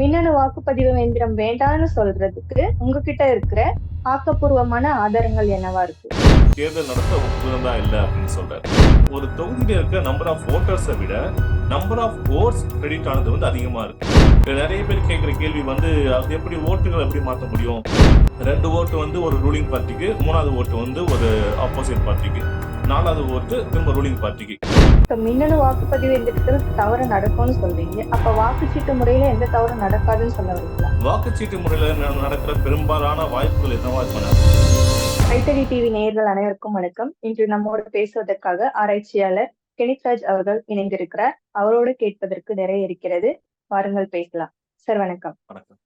மின்னணு வாக்குப்பதிவு எந்திரம் வேண்டாம்னு சொல்றதுக்கு உங்ககிட்ட இருக்கிற ஆக்கப்பூர்வமான ஆதாரங்கள் என்னவா இருக்கு? தேர்தல் நடத்த உகந்ததா இல்ல அப்படின்னு சொல்றாரு. ஒரு தொகுதியில இருக்க நம்பர் ஆஃப் ஓட்டர்ஸை விட நம்பர் ஆஃப் ஓட்ஸ் கிரெடிட் ஆனது வந்து அதிகமா இருக்கு. நிறைய பேர் கேட்கிற கேள்வி வந்து அது எப்படி ஓட்டுகளை எப்படி மாத்த முடியும்? ரெண்டு ஓட்டு வந்து ஒரு ரூலிங் பார்ட்டிக்கு மூணாவது ஓட்டு வந்து ஒரு ஆப்போசிட் பார்ட்டிக்கு நாலாவது ஓட்டு திரும்ப ரூலிங் பார்ட்டிக்கு இப்ப மின்னணு வாக்குப்பதிவு எந்திரத்தில் தவறு நடக்கும்னு சொல்றீங்க. அப்ப வாக்குச்சீட்டு முறையில எந்த தவறும் நடக்காதுன்னு சொல்ல வரீங்களா? வாக்குச்சீட்டு முறையில நடக்கிற பெரும்பாலான வாய்ப்புகள் என்னவா கைத்தறி டிவி நேயர்கள் அனைவருக்கும் வணக்கம். இன்று நம்மோடு பேசுவதற்காக ஆராய்ச்சியாளர் கெனித்ராஜ் அவர்கள் இணைந்திருக்கிறார். அவரோடு கேட்பதற்கு நிறைய இருக்கிறது. வாருங்கள் பேசலாம். சார் வணக்கம். வணக்கம்.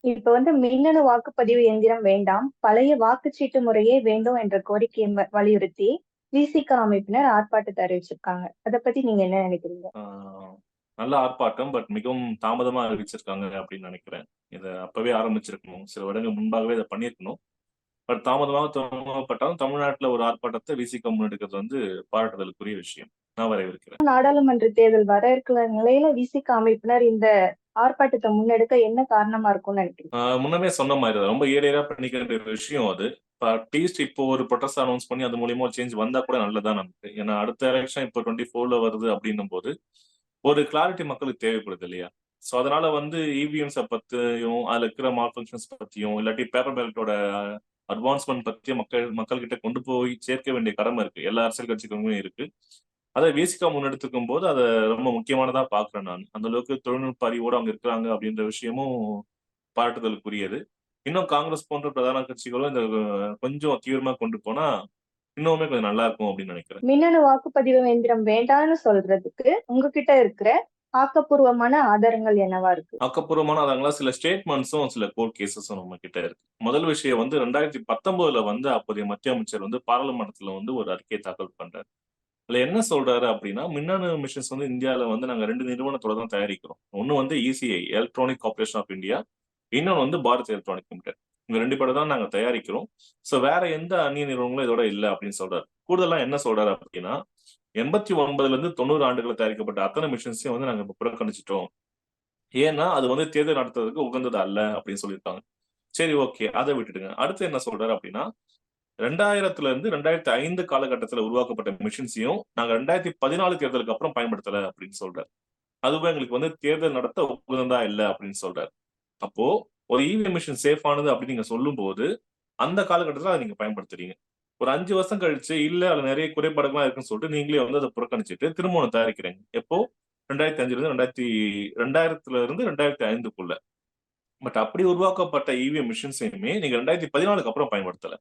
இப்ப வந்து மின்னணு வாக்குப்பதிவு எந்திரம் வேண்டாம். பழைய வாக்குச்சீட்டு முறையே வேண்டும் என்ற கோரிக்கையை வலியுறுத்தி விசிக அமைப்பினர் ஆர்ப்பாட்டத்தை அறிவிச்சிருக்காங்க. அதை பத்தி நீங்க என்ன நினைக்கிறீங்க? நல்ல ஆர்ப்பாட்டம் பட் மிகவும் தாமதமா அறிவிச்சிருக்காங்க அப்படின்னு நினைக்கிறேன். இதை அப்பவே ஆரம்பிச்சிருக்கணும். சில வருடங்கள் முன்பாகவே இதை பண்ணியிருக்கணும் பட் தாமதமாக துவங்கப்பட்டாலும் தமிழ்நாட்டுல ஒரு ஆர்ப்பாட்டத்தை விசிக முன்னெடுக்கிறது வந்து பாராட்டுதலுக்குரிய விஷயம். நான் வரவேற்கிறேன் நாடாளுமன்ற தேர்தல் வர இருக்கிற நிலையில விசிக அமைப்பினர் இந்த ஆர்ப்பாட்டத்தை முன்னெடுக்க என்ன காரணமா இருக்கும்னு நினைக்கிறீங்க? முன்னமே சொன்ன மாதிரி தான். ரொம்ப ஏழையா பண்ணிக்க வேண்டிய விஷயம் அது. அட்லீஸ்ட் இப்போ ஒரு ப்ரொட்டஸ்ட் அனௌன்ஸ் பண்ணி அது மூலியமா ஒரு சேஞ்ச் வந்தா கூட நல்லதா நமக்கு. ஏன்னா அடுத்த எலெக்ஷன் இப்போ டுவெண்ட்டி ஃபோர்ல வருது அப்படின்னும் போது ஒரு கிளாரிட்டி மக்களுக்கு தேவைப்படுது இல்லையா? ஸோ அதனால வந்து இவிஎம்ஸை பத்தியும் அதுல இருக்கிற மால் ஃபங்க்ஷன்ஸ் பத்தியும் இல்லாட்டி பேப்பர் பேலட்டோட அட்வான்ஸ்மெண்ட் பத்தியும் மக்கள் மக்கள் கிட்ட கொண்டு போய் சேர்க்க வேண்டிய கடமை இருக்கு. எல்லா அரசியல் கட்சிகளுமே இருக்கு. அதை வேசிக்கா முன்னெடுத்துக்கும் போது அதை ரொம்ப முக்கியமானதா பாக்குறேன் நான். அந்த அளவுக்கு தொழில்நுட்ப அறிவோடு அவங்க இருக்கிறாங்க அப்படின்ற விஷயமும் பாராட்டுதலுக்குரியது. இன்னும் காங்கிரஸ் போன்ற பிரதான கட்சிகளும் இந்த கொஞ்சம் தீவிரமா கொண்டு போனா இன்னுமே கொஞ்சம் நல்லா இருக்கும் அப்படின்னு நினைக்கிறேன். மின்னணு வாக்குப்பதிவு எந்திரம் வேண்டாம்னு சொல்றதுக்கு உங்ககிட்ட இருக்கிற ஆக்கப்பூர்வமான ஆதாரங்கள் என்னவா இருக்கு? ஆக்கப்பூர்வமான அதங்களா சில ஸ்டேட்மெண்ட்ஸும் சில கோர்ட் கேசஸும் நம்ம கிட்ட இருக்கு. முதல் விஷயம் வந்து ரெண்டாயிரத்தி பத்தொன்பதுல வந்து அப்போதைய மத்திய அமைச்சர் வந்து பாராளுமன்றத்துல வந்து ஒரு அறிக்கையை தாக்கல் பண்றாரு. அதுல என்ன சொல்றாரு அப்படின்னா மின்னணு மிஷின்ஸ் வந்து இந்தியாவில வந்து நாங்க ரெண்டு நிறுவனத்தோட தான் தயாரிக்கிறோம். ஒன்னு வந்து ECI electronic corporation of India இன்னொன்னு வந்து பாரத் எலக்ட்ரானிக் லிமிடெட் இந்த ரெண்டு பேரை தான் நாங்க தயாரிக்கிறோம். சோ வேற எந்த அந்நிய நிறுவனங்களும் இதோட இல்ல அப்படின்னு சொல்றாரு. கூடுதலா என்ன சொல்றாரு அப்படின்னா எண்பத்தி ஒன்பதுல இருந்து தொண்ணூறு ஆண்டுகள் தயாரிக்கப்பட்ட அத்தனை மிஷின்ஸையும் வந்து நாங்க இப்போ புறக்கணிச்சிட்டோம். ஏன்னா அது வந்து தேர்தல் நடத்துறதுக்கு உகந்தது அல்ல அப்படின்னு சொல்லியிருக்காங்க. சரி ஓகே அதை விட்டுடுங்க. அடுத்து என்ன சொல்றாரு அப்படின்னா ரெண்டாயிரத்துல இருந்து ரெண்டாயிரத்தி ஐந்து காலகட்டத்துல உருவாக்கப்பட்ட மிஷின்ஸையும் நாங்க ரெண்டாயிரத்தி பதினாலு தேர்தலுக்கு அப்புறம் பயன்படுத்தல அப்படின்னு சொல்றாரு. அதுவும் எங்களுக்கு வந்து தேர்தல் நடத்த உகந்ததா இல்லை அப்படின்னு சொல்றாரு. அப்போ ஒரு இவிஎம் மிஷின் சேஃப் ஆனது அப்படின்னு நீங்க சொல்லும் போது அந்த காலகட்டத்தில் அதை நீங்க பயன்படுத்துறீங்க. ஒரு அஞ்சு வருஷம் கழிச்சு இல்ல அதுல நிறைய குறைபாடுகள்லாம் இருக்குன்னு சொல்லிட்டு நீங்களே வந்து அதை புறக்கணிச்சிட்டு திரும்ப ஒன்று தயாரிக்கிறீங்க. எப்போ? ரெண்டாயிரத்தி அஞ்சுல இருந்து ரெண்டாயிரத்தி ரெண்டாயிரத்துல இருந்து ரெண்டாயிரத்தி ஐந்துக்குள்ள. பட் அப்படி உருவாக்கப்பட்ட இவிஎம் மிஷின்ஸையுமே நீங்க ரெண்டாயிரத்தி பதினாலுக்கு அப்புறம் பயன்படுத்தலை.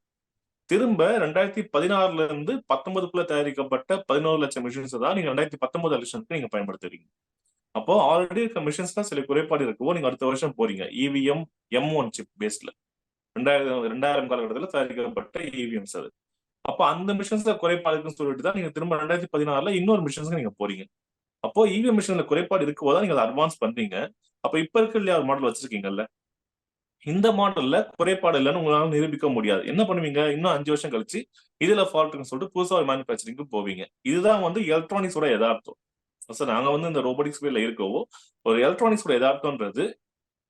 திரும்ப ரெண்டாயிரத்தி பதினாறுல இருந்து பத்தொன்பதுக்குள்ள தயாரிக்கப்பட்ட பதினோரு லட்சம் மிஷின்ஸ் தான் நீங்க ரெண்டாயிரத்தி பத்தொன்பது எலெக்ஷனுக்கு நீங்க பயன்படுத்துறீங்க. அப்போ ஆல்ரெடி இருக்க மிஷின்ஸ்ல சில குறைபாடு இருக்கவோ நீங்க அடுத்த வருஷம் போறீங்க. இவிஎம் எம் ஒன் சிப் பேஸ்ல ரெண்டாயிரம் ரெண்டாயிரம் காலகட்டத்தில் தயாரிக்கப்பட்ட இவிஎம்ஸ் அது. அப்போ அந்த மிஷின்ஸ்ல குறைபாடு இருக்குன்னு சொல்லிட்டு தான் நீங்க திரும்ப ரெண்டாயிரத்தி பதினாறுல இன்னொரு மிஷின்ஸ்க்கு நீங்க போறீங்க. அப்போ இவிஎம் மிஷின்ல குறைபாடு இருக்கவோ தான் நீங்க அதை அட்வான்ஸ் பண்றீங்க. அப்ப இப்ப இருக்க இல்லையா ஒரு மாடல் வச்சிருக்கீங்கல்ல? இந்த மாடல்ல குறைபாடு இல்லைன்னு உங்களால நிரூபிக்க முடியாது. என்ன பண்ணுவீங்க? இன்னும் அஞ்சு வருஷம் கழிச்சு இதுல ஃபால்ட்னு சொல்லிட்டு புதுசா ஒரு மேனுபேக்சரிங்க்கு போவீங்க. இதுதான் வந்து எலக்ட்ரானிக்ஸோட யதார்த்தம். சார் நாங்க வந்து இந்த ரோபோட்டிக்ஸ் ஃபீல்ட்ல இருக்கவோ ஒரு எலக்ட்ரானிக்ஸோட யதார்த்தம்ன்றது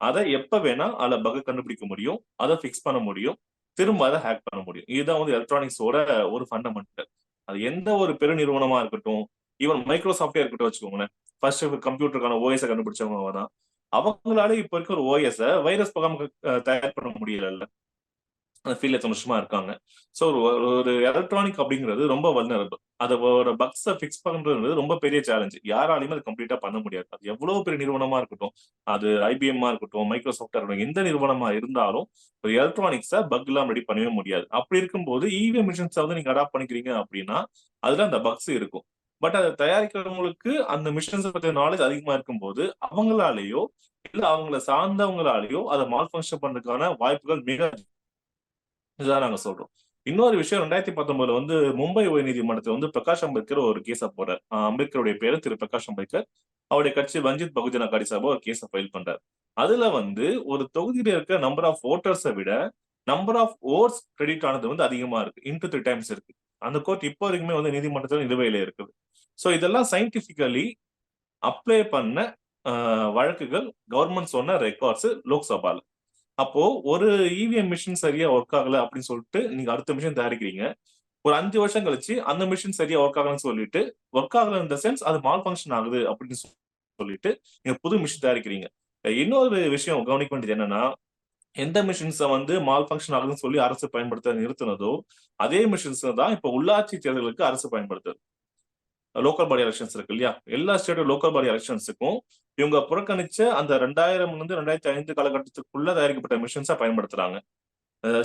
அதை எப்ப வேணா அதுல பக கண்டுபிடிக்க முடியும் அதை ஃபிக்ஸ் பண்ண முடியும் திரும்ப அதை ஹேக் பண்ண முடியும். இதுதான் வந்து எலக்ட்ரானிக்ஸோட ஒரு ஃபண்டமெண்டல் அது எந்த ஒரு பெருநிறுவனமா இருக்கட்டும் ஈவன் மைக்ரோசாஃப்டே இருக்கட்டும் வச்சுக்கோங்களேன். ஃபர்ஸ்ட் கம்ப்யூட்டருக்கான ஓஎஸ் கண்டுபிடிச்சவங்க தான் அவங்களால இப்ப இருக்க ஒரு ஓஎஸ் வைரஸ் போகாம தயார் பண்ண முடியல அந்த ஃபீல்ட்ல சந்தோஷமா இருக்காங்க. ஸோ ஒரு ஒரு எலக்ட்ரானிக் அப்படிங்கிறது ரொம்ப வல்னரபிள் அதோட பக்ஸை ஃபிக்ஸ் பண்றது ரொம்ப பெரிய சேலஞ்சு யாராலையுமே அது கம்ப்ளீட்டா பண்ண முடியாது. அது எவ்வளவு பெரிய நிறுவனமா இருக்கட்டும் அது ஐபிஎம்மா இருக்கட்டும் மைக்ரோசாஃப்டா இருக்கட்டும் எந்த நிறுவனமா இருந்தாலும் ஒரு எலக்ட்ரானிக்ஸை பக் எல்லாம் ரெடி பண்ணவே முடியாது. அப்படி இருக்கும்போது இவிஎம் மிஷின்ஸை வந்து நீங்க அடாப்ட் பண்ணிக்கிறீங்க அப்படின்னா அதுல அந்த பக்ஸ் இருக்கும். பட் அதை தயாரிக்கிறவங்களுக்கு அந்த மிஷின்ஸ் பத்திய நாலேஜ் அதிகமா இருக்கும்போது அவங்களாலேயோ இல்ல அவங்கள சார்ந்தவங்களாலேயோ அதை மால் ஃபங்க்ஷன் பண்றதுக்கான வாய்ப்புகள் மிக இதுதான் நாங்க சொல்றோம். இன்னொரு விஷயம் ரெண்டாயிரத்தி பத்தொன்பதுல வந்து மும்பை உயர்நீதிமன்றத்தில் வந்து பிரகாஷ் அம்பேத்கர் ஒரு கேஸ போடுறார் அம்பேத்கருடைய பேரு திரு பிரகாஷ் அம்பேத்கர். அவருடைய கட்சி வஞ்சித் பகுஜன அகாடி சபா ஒரு கேஸ ஃபைல் பண்றார். அதுல வந்து ஒரு தொகுதியில இருக்க நம்பர் ஆஃப் ஓட்டர்ஸை விட நம்பர் ஆஃப் ஓட்ஸ் கிரெடிட் ஆனது வந்து அதிகமா இருக்கு. இன்டு த்ரீ டைம்ஸ் இருக்கு. அந்த கோர்ட் இப்போ வரைக்குமே வந்து நீதிமன்றத்தில் நிலுவையில இருக்குது. ஸோ இதெல்லாம் சயின்டிஃபிக்கலி அப்ளை பண்ண வழக்குகள் கவர்மெண்ட் சொன்ன ரெக்கார்ட்ஸ் லோக்சபால அப்போ ஒரு இவிஎம் மிஷின் சரியா ஒர்க் ஆகல அப்படின்னு சொல்லிட்டு நீங்க அடுத்த மிஷின் தயாரிக்கிறீங்க. ஒரு அஞ்சு வருஷம் கழிச்சு அந்த மிஷின் சரியா ஒர்க் ஆகலன்னு சொல்லிட்டு ஒர்க் ஆகல இந்த சென்ஸ் அது மால் ஃபங்க்ஷன் ஆகுது அப்படின்னு சொல்லிட்டு நீங்க புது மிஷின் தயாரிக்கிறீங்க. இன்னொரு விஷயம் கவனிக்க வேண்டியது என்னன்னா எந்த மிஷின்ஸை வந்து மால் ஃபங்க்ஷன் ஆகுதுன்னு சொல்லி அரசு பயன்படுத்த நிறுத்தினதோ அதே மிஷின்ஸ் தான் இப்ப உள்ளாட்சி தேர்தலுக்கு அரசு பயன்படுத்துது. லோக்கல் பாடி எலெக்ஷன்ஸ் இருக்கு இல்லையா? எல்லா ஸ்டேட்டும் லோக்கல் பாடி எலெக்ஷன்ஸுக்கும் இவங்க புறக்கணிச்ச அந்த ரெண்டாயிரம் இருந்து ரெண்டாயிரத்தி ஐந்து காலகட்டத்துக்குள்ள தயாரிக்கப்பட்ட மிஷின்ஸை பயன்படுத்துறாங்க.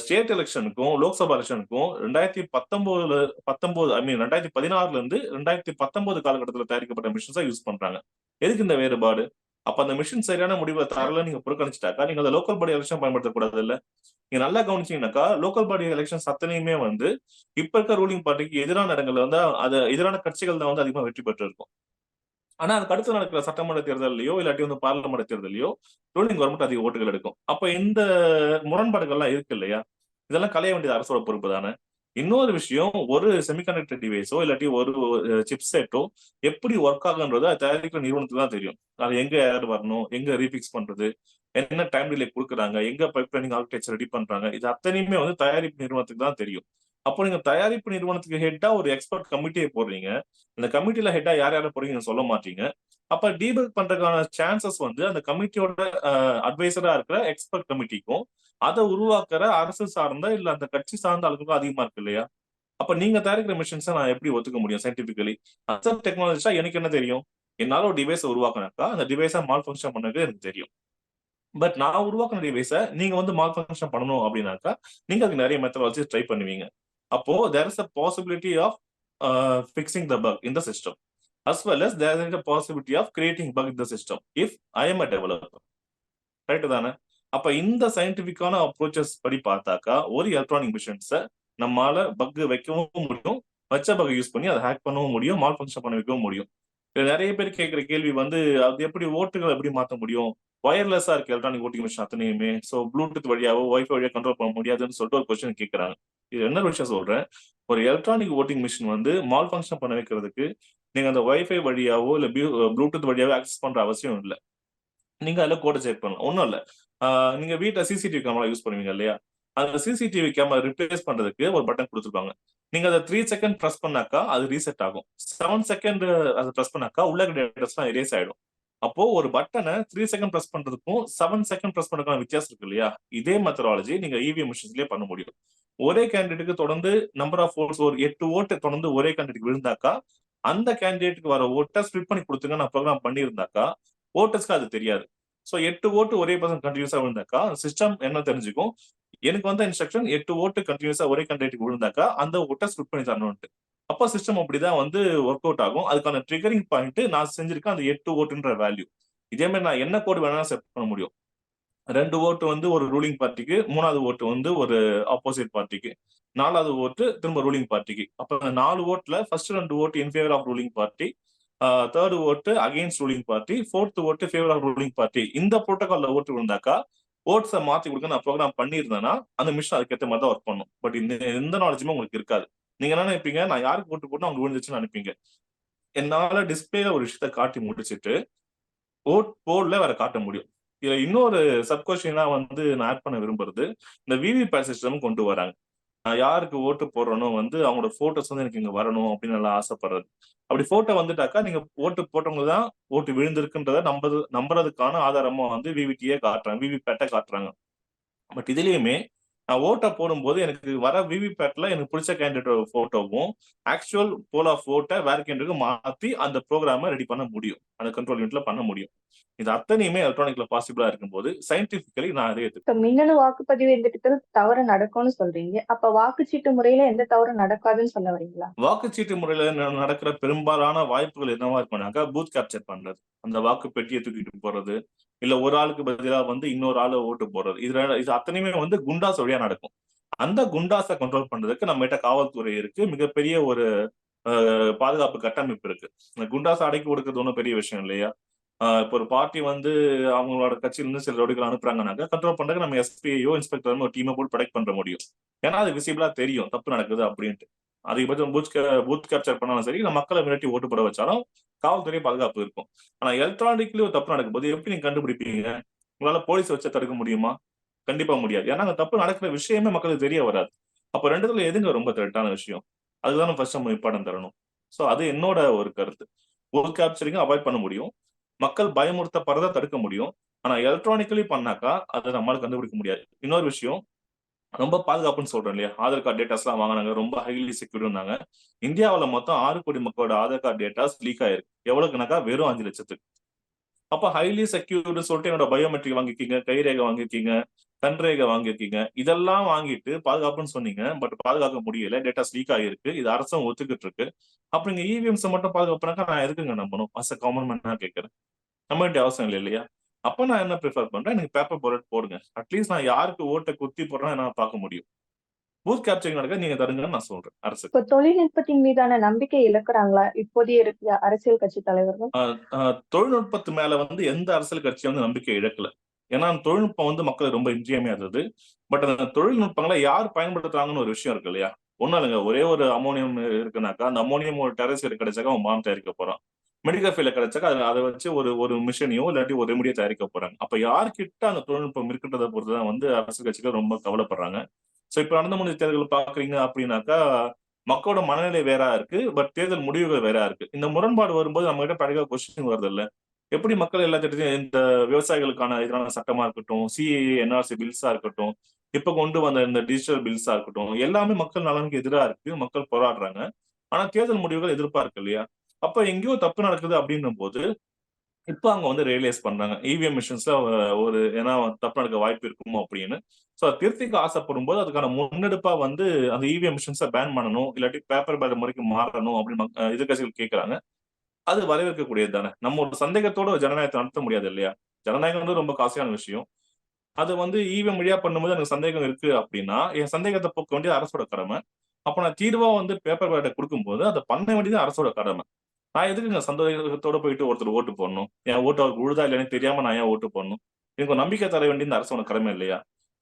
ஸ்டேட் எலெக்ஷனுக்கும் லோக்சபா எலெக்ஷனுக்கும் ரெண்டாயிரத்தி பத்தொன்பதுல பத்தொன்பது ஐ மீன் ரெண்டாயிரத்தி பதினாறுல இருந்து ரெண்டாயிரத்தி பத்தொன்பது காலகட்டத்தில் தயாரிக்கப்பட்ட மிஷின்ஸா யூஸ் பண்றாங்க. எதுக்கு இந்த வேறுபாடு? அப்ப அந்த மிஷின் சரியான முடிவை தரல நீங்க புறக்கணிச்சிட்டாக்கா நீங்க அந்த லோக்கல் பாடி எலெக்ஷன் பயன்படுத்தக்கூடாது இல்ல நீங்க நல்லா கவனிச்சீங்கன்னாக்கா லோக்கல் பாடி எலெக்ஷன்ஸ் அத்தனையுமே வந்து இப்ப இருக்க ரூலிங் பார்ட்டிக்கு எதிரான இடங்கள்ல வந்து அது எதிரான கட்சிகள் தான் வந்து அதிகமா வெற்றி பெற்று இருக்கும் ஆனா அதுக்கு அடுத்து நடக்கிற சட்டமன்ற தேர்தலையோ இல்லாட்டி வந்து பார்லமெண்ட் தேர்தலையோ ரூலிங் கவர்மெண்ட் அதிக ஓட்டுகள் எடுக்கும். அப்ப இந்த முரண்பாடுகள்லாம் இருக்கு இல்லையா? இதெல்லாம் கலைய வேண்டியது அரசோட பொறுப்பு தானே? இன்னொரு விஷயம் ஒரு செமிகண்டக்டர் டிவைஸோ இல்லாட்டி ஒரு சிப் செட்டோ எப்படி ஒர்க் ஆகுன்றது அது தயாரிக்கிற நிறுவனத்துக்கு தான் தெரியும். அது எங்க ஏர் வரணும் எங்க ரீபிக்ஸ் பண்றது என்ன டைம் டிலே கொடுக்குறாங்க எங்க பைப் லைனிங் ஆர்கிடெக்சர் ரெடி பண்றாங்க இது அத்தனையுமே வந்து தயாரிப்பு நிறுவனத்துக்கு தான் தெரியும். அப்போ நீங்க தயாரிப்பு நிறுவனத்துக்கு ஹெட்டா ஒரு எக்ஸ்பர்ட் கமிட்டியை போடுறீங்க. இந்த கமிட்டியில ஹெட்டா யார் யாரை போறீங்கன்னு சொல்ல மாட்டீங்க. அப்ப டீபக் பண்றதுக்கான சான்சஸ் வந்து அந்த கமிட்டியோட அட்வைசரா இருக்கிற எக்ஸ்பர்ட் கமிட்டிக்கும் அதை உருவாக்குற அரசு சார்ந்த இல்ல அந்த கட்சி சார்ந்த ஆளுக்கும் அதிகமா இருக்கு இல்லையா? அப்ப நீங்க தயாரிக்கிற மிஷின்ஸை நான் எப்படி ஒத்துக்க முடியும் சயின்டிபிகலி அசர் டெக்னாலஜிஸா எனக்கு என்ன தெரியும்? என்னால ஒரு டிவைஸை உருவாக்கினாக்கா அந்த டிவைஸை மால் ஃபங்க்ஷன் பண்ணது எனக்கு தெரியும். பட் நான் உருவாக்குன டிவைஸை நீங்க வந்து மால் ஃபங்க்ஷன் பண்ணணும் அப்படின்னாக்கா நீங்க அதுக்கு நிறைய மெத்தடாலஜி ட்ரை பண்ணுவீங்க. அப்போ there is a possibility of fixing the bug in the system as well as there is a possibility of creating bug in the system if I am a developer. Right தானே அப்ப இந்த சயின்டிபிக்கான approaches படி பார்த்தாக்கா ஒரு electronic மிஷின்ஸை நம்மளால buck வைக்கவும் முடியும் வச்ச பக் யூஸ் பண்ணி அதை ஹேக் பண்ணவும் முடியும் மால் ஃபங்க்ஷன் பண்ண வைக்கவும் முடியும் நிறைய பேர் கேட்கிற கேள்வி வந்து அது எப்படி ஓட்டுகளை எப்படி மாற்ற முடியும்? ஒயர்லெஸ்ஸா இருக்கு எலக்ட்ரானிக் ஓட்டிங் மிஷின் அத்தனையுமே ஸோ ப்ளூடூத் வழியாவோ ஒய்ஃபை வழியா கண்ட்ரோல் பண்ண முடியாதுன்னு சொல்லிட்டு ஒரு கொஸ்டின் கேட்கறாங்க. இது என்ன விஷயம் சொல்றேன்? ஒரு எலக்ட்ரானிக் ஓட்டிங் மிஷின் வந்து மால் ஃபங்க்ஷன் பண்ண வைக்கிறதுக்கு நீங்க அந்த ஒய்ஃபை வழியாவோ இல்ல ப்ளூடூத் வழியாவோ ஆக்சஸ் பண்ற அவசியம் இல்லை. நீங்க அதுல கோடை செக் பண்ணலாம். ஒன்றும் இல்லை. நீங்க வீட்டில் சிசிடிவி கேமரா யூஸ் பண்ணுவீங்க இல்லையா? அந்த சிசிடிவி கேமரா ரிப்ளேஸ் பண்றதுக்கு ஒரு பட்டன் கொடுத்துருப்பாங்க. நீங்க அதை த்ரீ செகண்ட் ப்ரெஸ் பண்ணாக்கா அது ரீசெட் ஆகும். செவன் செகண்ட் அதை ப்ரெஸ் பண்ணாக்கா உள்ள டேட்டாஸ்லாம் எரேஸ் ஆயிடும். அப்போ ஒரு பட்டனை த்ரீ செகண்ட் ப்ரெஸ் பண்றதுக்கும் செவன் செகண்ட் ப்ரெஸ் பண்றதுக்கான வித்தியாசம் இருக்கு இல்லையா? இதே மெத்தடாலஜி நீங்க இவிஎம் மிஷின்ஸ்லயே பண்ண முடியும். ஒரே கேண்டிடேட்டுக்கு தொடர்ந்து நம்பர் ஆஃப் ஓட்ஸ் ஒரு எட்டு ஓட்டு தொடர்ந்து ஒரே கேண்டிடேட் விழுந்தாக்கா அந்த கேண்டிடேட்டுக்கு வர ஓட்டை ஸ்பிளிட் பண்ணி கொடுத்துங்க நான் ப்ரோக்ராம் பண்ணியிருந்தாக்கா ஓட்டர்ஸ்க்கு அது தெரியாது. ஸோ எட்டு ஓட்டு ஒரே பர்சன் கண்டினியூஸா விழுந்தாக்கா சிஸ்டம் என்ன தெரிஞ்சுக்கும்? எனக்கு வந்த இன்ஸ்ட்ரக்ஷன் எட்டு ஓட்டு கண்டினியூஸா ஒரே கேண்டிடேட்டுக்கு விழுந்தாக்கா அந்த ஓட்டை ஸ்பிளிட் பண்ணி தரணும்ட்டு அப்போ சிஸ்டம் அப்படிதான் வந்து ஒர்க் அவுட் ஆகும். அதுக்கான ட்ரிகரிங் பாயிண்ட் நான் செஞ்சிருக்கேன் அந்த எட்டு ஓட்டுன்ற வேல்யூ இதே மாதிரி நான் என்ன கோடு வேணாலும் செட் பண்ண முடியும். ரெண்டு ஓட்டு வந்து ஒரு ரூலிங் பார்ட்டிக்கு மூணாவது ஓட்டு வந்து ஒரு ஆப்போசிட் பார்ட்டிக்கு நாலாவது ஓட்டு திரும்ப ரூலிங் பார்ட்டிக்கு அப்போ நாலு ஓட்டுல ஃபர்ஸ்ட் ரெண்டு ஓட்டு in favour of ruling party third ஓட்டு அகெயின்ஸ்ட் ரூலிங் பார்ட்டி ஃபோர்த் ஓட்டு ஃபேவர் ஆஃப் ரூலிங் பார்ட்டி இந்த புரோட்டோகால்ல ஓட்டு விழுந்தாக்கா ஓட்ஸை மாத்தி கொடுக்க நான் ப்ரோக்ராம் பண்ணியிருந்தேன்னா அந்த மிஷின் அதுக்கேற்ற மாதிரி தான் ஒர்க் பண்ணும். பட் இந்த எந்த நாலேஜுமே உங்களுக்கு இருக்காது. நீங்க என்ன நினைப்பீங்க? நான் யாருக்கு ஓட்டு போட்டு அவங்க விழுந்துச்சுன்னு நினைப்பீங்க? என்னால டிஸ்பிளேல ஒரு விஷயத்த காட்டி முடிச்சுட்டு ஓட் போர்ட்ல வேற காட்ட முடியும். இதுல இன்னொரு சப்கொஷனா வந்து நான் ஆட் பண்ண விரும்புறது இந்த விவிபேட் சிஸ்டம் கொண்டு வராங்க. யாருக்கு ஓட்டு போடுறனோ வந்து அவங்களோட போட்டோஸ் வந்து எனக்கு இங்க வரணும் அப்படின்னு நல்லா ஆசைப்படுறது. அப்படி போட்டோ வந்துட்டாக்கா நீங்க ஓட்டு போட்டவங்க தான் ஓட்டு விழுந்திருக்குன்றத நம்பது நம்புறதுக்கான ஆதாரமா வந்து விவிடியே காட்டுறாங்க விவிபேட்டை காட்டுறாங்க. பட் இதுலயுமே நான் ஓட்டை போடும்போது எனக்கு வர விவிபேட்ல எனக்கு பிடிச்ச கேண்டிடேட் போட்டோவும் ஆக்சுவல் போல் ஆஃப் ஓட்டை வேற கேண்டிடேட்டுக்கு மாத்தி அந்த ப்ரோக்ராமை ரெடி பண்ண முடியும். அந்த கண்ட்ரோல் யூனிட்ல பண்ண முடியும். இது அத்தனையுமே எலக்ட்ரானிக்ல பாசிபிளா இருக்கும்போது சயின்டிபிக்கலி நான் அதை இப்ப மின்னணு வாக்குப்பதிவு எந்திரத்தில் தவறு நடக்கும்னு சொல்றீங்க. அப்ப வாக்குச்சீட்டு முறையில எந்த தவறும் நடக்காதுன்னு சொல்ல வரீங்களா? வாக்குச்சீட்டு முறையில நடக்கிற பெரும்பாலான வாய்ப்புகள் என்னவா இருக்கும்னாக்கா பூத் கேப்சர் பண்றது. அந்த வாக்கு பெட்டியை தூக்கிட்டு போறது. இல்ல ஒரு ஆளுக்கு பதிலாக வந்து இன்னொரு ஆளு ஓட்டு போடுறது. இதுல இது அத்தனையுமே வந்து குண்டாஸ் வழியா நடக்கும். அந்த குண்டாஸை கண்ட்ரோல் பண்றதுக்கு நம்ம கிட்ட காவல்துறை இருக்கு. மிகப்பெரிய ஒரு பாதுகாப்பு கட்டமைப்பு இருக்கு. குண்டாஸ் அடக்கி கொடுக்கறது ஒன்றும் பெரிய விஷயம் இல்லையா? இப்போ ஒரு பார்ட்டி வந்து அவங்களோட கட்சியிலிருந்து சில ரோடுகள் அனுப்புறாங்கனாக்க கண்ட்ரோல் பண்றதுக்கு நம்ம எஸ்பிஐயோ இன்ஸ்பெக்டர் ஒரு டீமை போட்டு ப்ரொடெக்ட் பண்ண முடியும். ஏன்னா அது விசிபிளா தெரியும். தப்பு நடக்குது அப்படின்ட்டு. அதிகபட்சம் பூத் பூத் கேப்சர் பண்ணாலும் சரி நம்ம மக்களை மிரட்டி ஓட்டு போட வச்சாலும் காவல்துறை பாதுகாப்பு இருக்கும். ஆனா எலக்ட்ரானிக்லயும் ஒரு தப்பு நடக்கும்போது எப்படி நீங்க கண்டுபிடிப்பீங்க? உங்களால போலீஸ் வச்சு தடுக்க முடியுமா? கண்டிப்பா முடியாது. ஏன்னா அந்த தப்பு நடக்கிற விஷயமே மக்களுக்கு தெரிய வராது. அப்ப ரெண்டுத்துல எதுங்க ரொம்ப த்ரெட்டான விஷயம்? அதுதான் ஃபர்ஸ்ட் நம்ம இம்பார்ட்டன் தரணும். சோ அது என்னோட ஒரு கருத்து. ஒரு கேப்சரிங்க அவாய்ட் பண்ண முடியும். மக்கள் பயமுறுத்தப்படுறதை தடுக்க முடியும். ஆனா எலக்ட்ரானிக்கலி பண்ணாக்கா அதை நம்மளால கண்டுபிடிக்க முடியாது. இன்னொரு விஷயம் ரொம்ப பாதுகாப்புன்னு சொல்றோம் இல்லையா? ஆதார் கார்டு டேட்டாஸ் எல்லாம் வாங்கினாங்க. ரொம்ப ஹைலி செக்யூர்னாங்க இந்தியாவுல மொத்தம் ஆறு கோடி மக்களோட ஆதார் கார்டு டேட்டாஸ் லீக் ஆயிருக்கு. எவ்வளவுக்குனாக்கா வெறும் அஞ்சு லட்சத்துக்கு. அப்ப ஹைலி செக்யூர்டு சொல்லிட்டு என்னோட பயோமெட்ரிக் வாங்கிருக்கீங்க கைரேகை வாங்கிருக்கீங்க கண்ரேகை வாங்கியிருக்கீங்க. இதெல்லாம் வாங்கிட்டு பாதுகாப்புன்னு சொன்னீங்க. பட் பாதுகாக்க முடியல. டேட்டாஸ் லீக் ஆகிருக்கு இது அரசும் ஒத்துக்கிட்டு இருக்கு அப்ப நீங்க இவிஎம்ஸ் மட்டும் பாதுகாப்புனாக்கா நான் எதுக்குங்க நம்பணும்? அஸ் அ காமன் மேன் நான் கேட்கறேன். நம்ம வேண்டிய அவசியம் இல்லை இல்லையா? அப்ப நான் என்ன ப்ரிஃபர் பண்றேன்? எனக்கு பேப்பர் போலட் போடுங்க. அட்லீஸ்ட் நான் யாருக்கு ஓட்டை குத்தி போடுறேன் நான் பார்க்க முடியும். பூத் கேப்சரிங் நடக்க நீங்க தருங்கன்னு நான் சொல்றேன் அரசு இப்ப தொழில்நுட்பத்தின் மீதான நம்பிக்கை இழக்கிறாங்களா? இப்போதைய இருக்கிற அரசியல் கட்சி தலைவர்கள்? தொழில்நுட்பத்து மேல வந்து எந்த அரசியல் கட்சியும் வந்து நம்பிக்கை இழக்கல. ஏன்னா தொழில்நுட்பம் வந்து மக்கள் ரொம்ப இன்றியமையாதது பட் அந்த தொழில்நுட்பங்களை யார் பயன்படுத்துறாங்கன்னு ஒரு விஷயம் இருக்கு இல்லையா? ஒன்றும் இல்லைங்க. ஒரே ஒரு அமோனியம் இருக்குனாக்கா அந்த அமோனியம் ஒரு டெரஸ் கிடைச்சாக்கா அவன் பாம் தயாரிக்க போறான். மெடிக்கல் ஃபீல்ட கிடைச்சாக்கா அதை அதை வச்சு ஒரு ஒரு மிஷினையோ இல்லாட்டி ஒரு ரெமடியோ தயாரிக்க போறாங்க. அப்ப யார்கிட்ட அந்த தொழில்நுட்பம் இருக்குன்றதை பொறுத்து தான் வந்து அரசியல் கட்சிகள் ரொம்ப கவலைப்படுறாங்க. ஸோ இப்போ நடந்த முடிஞ்ச தேர்தல் பாக்குறீங்க அப்படின்னாக்கா மக்களோட மனநிலை வேறா இருக்கு. பட் தேர்தல் முடிவுகள் வேறா இருக்கு. இந்த முரண்பாடு வரும்போது நம்ம கிட்ட பழைய கொஸ்டின் வருது இல்ல. எப்படி மக்கள் எல்லா திட்டத்தையும் இந்த விவசாயிகளுக்கான எதிரான சட்டமா இருக்கட்டும் சிஏ என்ஆர்சி பில்ஸா இருக்கட்டும் இப்ப கொண்டு வந்த இந்த டிஜிட்டல் பில்ஸா இருக்கட்டும் எல்லாமே மக்கள் நலனுக்கு எதிராக இருக்கு. மக்கள் போராடுறாங்க. ஆனா தேர்தல் முடிவுகள் எதிர்பார்க்கு இல்லையா? அப்ப எங்கேயோ தப்பு நடக்குது அப்படின்னும் போது இப்ப அங்க வந்து ரியலைஸ் பண்றாங்க. இவிஎம் மிஷின்ஸ்ல ஒரு ஏன்னா தப்பு நடக்க வாய்ப்பு இருக்குமோ அப்படின்னு. ஸோ திருத்திக்க ஆசைப்படும் போது அதுக்கான முன்னெடுப்பா வந்து அந்த இவிஎம் மிஷின்ஸை பேன் பண்ணணும். இல்லாட்டி பேப்பர் பேட் முறைக்கு மாறணும் அப்படின்னு எதிர்கட்சிகள் கேட்கறாங்க அது வரவேற்கக்கூடியது தானே? நம்ம ஒரு சந்தேகத்தோட ஜனநாயகத்தை நடத்த முடியாது இல்லையா? ஜனநாயகம் வந்து ரொம்ப காசியான விஷயம். அது வந்து ஈவம் வழியா பண்ணும்போது எனக்கு சந்தேகம் இருக்கு அப்படின்னா என் சந்தேகத்தை போக்க வேண்டியது அரசோட கடமை. அப்போ நான் தீர்வா வந்து பேப்பர் பேட்டை கொடுக்கும்போது அதை பண்ண வேண்டியது அரசோட கடமை. நான் எதுக்குங்க சந்தோஷத்தோட போயிட்டு ஒருத்தர் ஓட்டு போடணும்? என் ஓட்டு அவருக்கு உழுதா இல்லைன்னு தெரியாம நான் ஏன் ஓட்டு போடணும்? எனக்கு ஒரு நம்பிக்கை தர வேண்டியது அரசோட கடமை இல்லையா?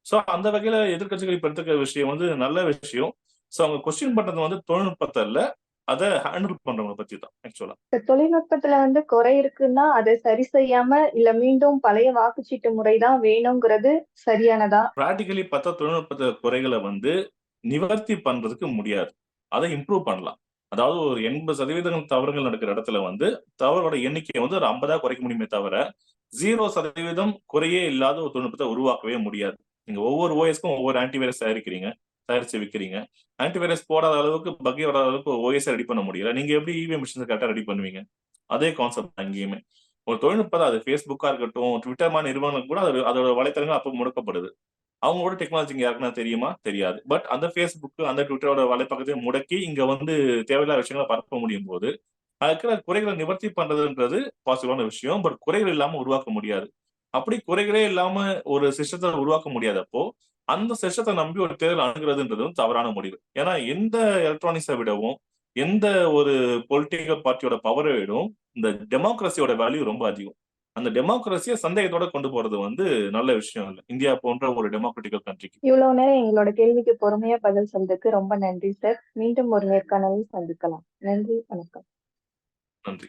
சோ அந்த வகையில எதிர்கட்சிகள் இப்ப எடுத்துக்கிற விஷயம் வந்து நல்ல விஷயம். சோ அவங்க கொஸ்டின் பண்றது வந்து தொழில்நுட்பத்தை இல்ல அதை ஹேண்டில் பண்றவங்க பத்தி தான் ஆக்சுவலா தொழில்நுட்பத்துல வந்து குறை இருக்குன்னா அதை சரி செய்யாம இல்ல மீண்டும் பழைய வாக்குச்சீட்டு முறைதான் வேணுங்கிறது சரியானதா? பிராக்டிகலி பார்த்தா தொழில்நுட்பத்த குறைகளை வந்து நிவர்த்தி பண்றதுக்கு முடியாது. அதை இம்ப்ரூவ் பண்ணலாம். அதாவது ஒரு எண்பது சதவீதங்கள் தவறுகள் நடக்கிற இடத்துல வந்து தவறோட எண்ணிக்கையை வந்து ஒரு ஐம்பதா குறைக்க முடியுமே தவிர ஜீரோ சதவீதம் குறையே இல்லாத ஒரு தொழில்நுட்பத்தை உருவாக்கவே முடியாது. நீங்க ஒவ்வொரு ஓஎஸ்க்கும் ஒவ்வொரு ஆன்டிவைரஸ் தயாரிக்கிறீங்க. தயாரிச்சு விற்கிறீங்க ஆன்டிவைரஸ் போடாத அளவுக்கு பக்கி வராத அளவுக்கு ஓஎஸ் ரெடி பண்ண முடியல. நீங்க எப்படி இவிஎம் மிஷின்ஸ் கரெக்டாக ரெடி பண்ணுவீங்க? அதே கான்செப்ட் அங்கேயுமே ஒரு தொழில்நுட்பம் அது. ஃபேஸ்புக்கா இருக்கட்டும் ட்விட்டர் மாதிரி நிறுவனங்கள் கூட அது அதோட வலைத்தளங்கள் அப்போ முடக்கப்படுது. அவங்களோட டெக்னாலஜி யாருக்குன்னா தெரியுமா? தெரியாது. பட் அந்த ஃபேஸ்புக் அந்த ட்விட்டரோட வலைப்பக்கத்தையும் முடக்கி இங்க வந்து தேவையில்லாத விஷயங்களை பரப்ப முடியும் போது அதுக்கு குறைகளை நிவர்த்தி பண்றதுன்றது பாசிபிளான விஷயம். பட் குறைகள் இல்லாம உருவாக்க முடியாது. அப்படி குறைகளே இல்லாம ஒரு சிஸ்டத்தை உருவாக்க முடியாதப்போ அந்த சிஸ்டத்தை நம்பி ஒரு தேர்தல் அணுகிறதுன்றது தவறான முடிவு. ஏன்னா எந்த எலக்ட்ரானிக்ஸை விடவும் எந்த ஒரு பொலிட்டிக்கல் பார்ட்டியோட பவரை விடவும் இந்த டெமோக்ரஸியோட வேல்யூ ரொம்ப அதிகம். அந்த டெமோக்ரஸியை சந்தேகத்தோட கொண்டு போறது வந்து நல்ல விஷயம் இல்லை. இந்தியா போன்ற ஒரு டெமோக்ராட்டிக்கல் கண்ட்ரிக்கு இவ்வளவு நேரம் எங்களோட கேள்விக்கு பொறுமையா பதில் சொன்னதுக்கு ரொம்ப நன்றி சார் மீண்டும் ஒரு நேர்காணலில் சந்திக்கலாம். நன்றி வணக்கம். நன்றி.